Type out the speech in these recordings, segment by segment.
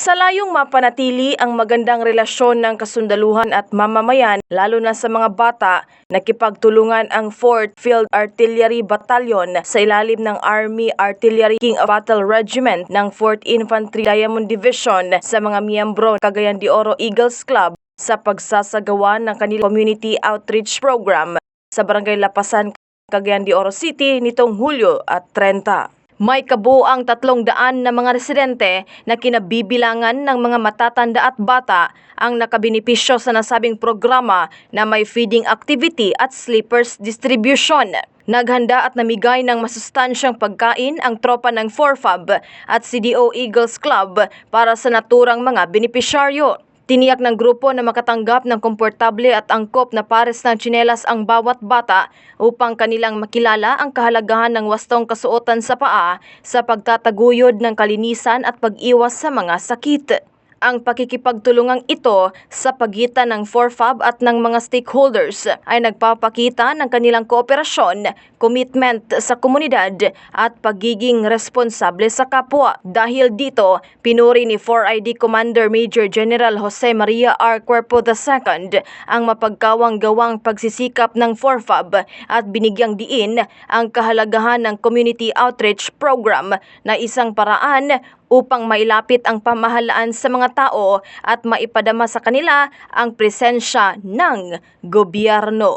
Sa layong mapanatili ang magandang relasyon ng kasundaluhan at mamamayan, lalo na sa mga bata, nakipagtulungan ang 4th Field Artillery Battalion sa ilalim ng Army Artillery King of Battle Regiment ng 4th Infantry Diamond Division sa mga miyembro Cagayan de Oro Eagles Club sa pagsasagawa ng kanilang community outreach program sa Barangay Lapasan, Cagayan de Oro City nitong Hulyo at 30. May kabuang tatlong daan na mga residente na kinabibilangan ng mga matatanda at bata ang nakabinipisyo sa nasabing programa na may feeding activity at sleepers distribution. Naghanda at namigay ng masustansyang pagkain ang tropa ng 4FAB at CDO Eagles Club para sa naturang mga benepisyaryo. Tiniyak ng grupo na makatanggap ng komportable at angkop na pares ng tsinelas ang bawat bata upang kanilang makilala ang kahalagahan ng wastong kasuotan sa paa sa pagtataguyod ng kalinisan at pag-iwas sa mga sakit. Ang pakikipagtulungang ito sa pagitan ng 4FAB at ng mga stakeholders ay nagpapakita ng kanilang kooperasyon, commitment sa komunidad at pagiging responsable sa kapwa. Dahil dito, pinuri ni 4ID Commander Major General Jose Maria R. Cuerpo II ang mapagkawang-gawang pagsisikap ng 4FAB at binigyang diin ang kahalagahan ng community outreach program na isang paraan upang mailapit ang pamahalaan sa mga tao at maipadama sa kanila ang presensya ng gobyerno.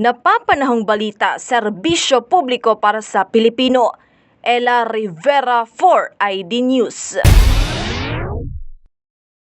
Napapanahong balita, serbisyo publiko para sa Pilipino. Ella Rivera for ID News.